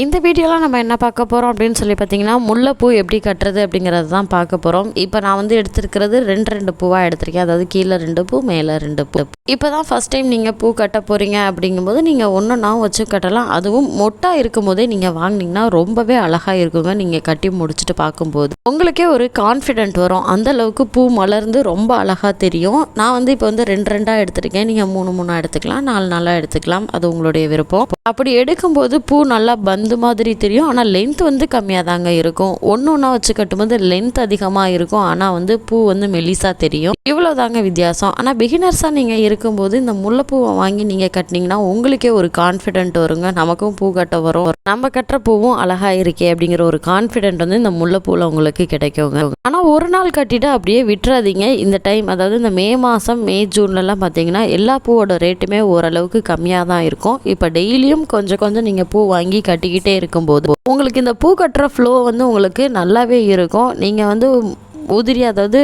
இந்த வீடியோவில் நம்ம என்ன பார்க்க போகிறோம் அப்படின்னு சொல்லி பார்த்தீங்கன்னா முல்லைப்பூ எப்படி கட்டுறது அப்படிங்கிறது தான் பார்க்க போகிறோம் இப்போ நான் வந்து எடுத்திருக்கிறது ரெண்டு ரெண்டு பூவாக எடுத்திருக்கேன். அதாவது கீழே ரெண்டு பூ மேலே ரெண்டு பூ. இப்போ தான் ஃபஸ்ட் டைம் நீங்கள் பூ கட்ட போகிறீங்க அப்படிங்கும்போது நீங்கள் ஒன்றுனா வச்சு கட்டலாம். அதுவும் மொட்டாக இருக்கும் போதே நீங்கள் வாங்கினீங்கன்னா ரொம்பவே அழகாக இருக்குங்க. நீங்கள் கட்டி முடிச்சுட்டு பார்க்கும்போது. உங்களுக்கே ஒரு கான்ஃபிடென்ட் வரும். அந்த அளவுக்கு பூ மலர்ந்து ரொம்ப அழகாக தெரியும். நான் வந்து இப்போ வந்து ரெண்டு ரெண்டாக எடுத்திருக்கேன். நீங்கள் மூணு மூணாக எடுத்துக்கலாம். நாலு நாளாக எடுத்துக்கலாம். அது உங்களுடைய விருப்பம். அப்படி எடுக்கும்போது பூ நல்லா பந்து மாதிரி தெரியும். ஆனால் லென்த் வந்து கம்மியாக தாங்க இருக்கும். ஒன்று ஒன்றா வச்சு கட்டும்போது லென்த் அதிகமாக இருக்கும். ஆனால் வந்து பூ வந்து மெலிசாக தெரியும். இவ்வளோ தாங்க வித்தியாசம் ஆனால் பிகினர்ஸாக நீங்கள் இருக்கும்போது இந்த முல்லைப்பூவை வாங்கி நீங்கள் கட்டினீங்கன்னா உங்களுக்கே ஒரு கான்ஃபிடென்ட் வருங்க. நமக்கும் பூ கட்ட வரும். நம்ம கட்டுற பூவும் அழகாக இருக்கே அப்படிங்கிற ஒரு கான்ஃபிடென்ட் வந்து இந்த முல்லைப்பூவில் உங்களுக்கு கிடைக்குங்க. ஆனால் ஒரு நாள் கட்டிட்டு அப்படியே விட்டுறாதீங்க. இந்த டைம் அதாவது இந்த மே மாதம் மே ஜூன்லலாம் பார்த்தீங்கன்னா எல்லா பூவோட ரேட்டுமே ஓரளவுக்கு கம்மியாக தான் இருக்கும். இப்போ டெய்லியும் கொஞ்சம் கொஞ்சம் நீங்கள் பூ வாங்கி கட்டிக்கிட்டே இருக்கும்போது உங்களுக்கு இந்த பூ கட்டுற ஃப்ளோ வந்து உங்களுக்கு நல்லாவே இருக்கும். நீங்கள் வந்து உதிரி அதாவது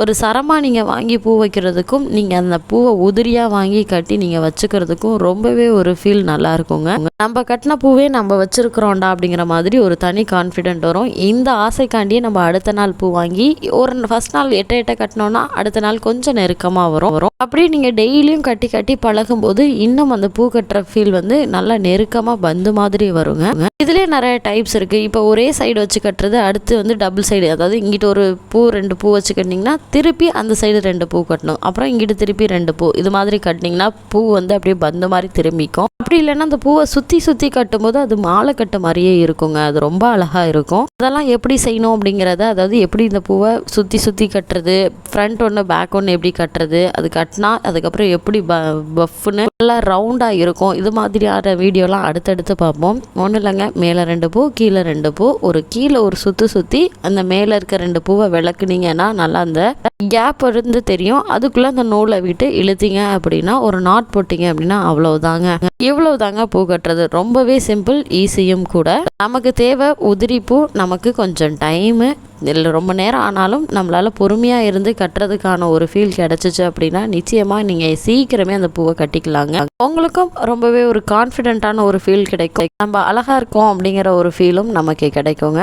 ஒரு சரமாக நீங்கள் வாங்கி பூ வைக்கிறதுக்கும் நீங்கள் அந்த பூவை உதிரியாக வாங்கி கட்டி நீங்கள் வச்சுக்கிறதுக்கும் ரொம்பவே ஒரு ஃபீல் நல்லா இருக்குங்க. நம்ம கட்டின பூவே நம்ம வச்சுருக்குறோம்டா அப்படிங்கிற மாதிரி ஒரு தனி கான்ஃபிடென்ட் வரும். இந்த ஆசைக்காண்டியே நம்ம அடுத்த நாள் பூ வாங்கி ஒரு ஃபஸ்ட் நாள் எட்ட எட்ட கட்டினோன்னா அடுத்த நாள் கொஞ்சம் நெருக்கமாக வரும். வரும். அப்படியே நீங்கள் டெய்லியும் கட்டி கட்டி பழகும்போது இன்னும் அந்த பூ கட்டுற ஃபீல் வந்து நல்லா நெருக்கமாக பந்து மாதிரி வருங்க. இதுலேயே நிறைய டைப்ஸ் இருக்குது இப்போ ஒரே சைடு வச்சு கட்டுறது அடுத்து வந்து டபுள் சைடு அதாவது இங்கிட்ட ஒரு பூ ரெண்டு பூ வச்சு கட்டினீங்கன்னா திருப்பி அந்த சைடு ரெண்டு பூ கட்டணும். அப்புறம் இங்கிட்டு திருப்பி ரெண்டு பூ. இது மாதிரி கட்டினீங்கன்னா பூ வந்து அப்படியே பந்து மாதிரி திரும்பிக்கும். அப்படி இல்லைன்னா அந்த பூவை சுற்றி சுற்றி கட்டும்போது அது மாலை கட்ட மாதிரியே இருக்குங்க. அது ரொம்ப அழகாக இருக்கும். அதெல்லாம் எப்படி செய்யணும் அப்படிங்கிறத அதாவது எப்படி இந்த பூவை சுற்றி சுற்றி கட்டுறது ஃப்ரண்ட் ஒன்று பேக் ஒன்று எப்படி கட்டுறது அது கட்டினா அதுக்கப்புறம் எப்படி ப பஃப்னு நல்லா ரவுண்டாக இருக்கும். இது மாதிரியான வீடியோலாம் அடுத்தடுத்து பார்ப்போம். ஒன்றும் இல்லைங்க. மேலே ரெண்டு பூ கீழே ரெண்டு பூ. ஒரு கீழே ஒரு சுற்றி சுற்றி அந்த மேலே இருக்க ரெண்டு பூவை விளக்குனீங்கன்னா நல்லா அந்த கேப் இருந்து தெரியும். அதுக்குள்ளே அந்த நூலை விட்டு இழுத்தீங்க அப்படின்னா ஒரு நாட் போட்டிங்க அப்படின்னா அவ்வளவுதாங்க. இவ்வளவுதாங்க பூ கட்டுறது. ரொம்பவே சிம்பிள் ஈஸியும் கூட. நமக்கு தேவை உதிரி பூ. நமக்கு கொஞ்சம் டைமு இல்லை ரொம்ப நேரம் ஆனாலும் நம்மளால் பொறுமையாக இருந்து கட்டுறதுக்கான ஒரு ஃபீல் கிடச்சிச்சு அப்படின்னா நிச்சயமாக நீங்கள் சீக்கிரமே அந்த பூவை கட்டிக்கலாங்க. உங்களுக்கும் ரொம்பவே ஒரு கான்ஃபிடென்ட்டான ஒரு ஃபீல் கிடைக்கும். நம்ம அழகாக இருக்கோம் அப்படிங்கிற ஒரு ஃபீலும் நமக்கு கிடைக்குங்க.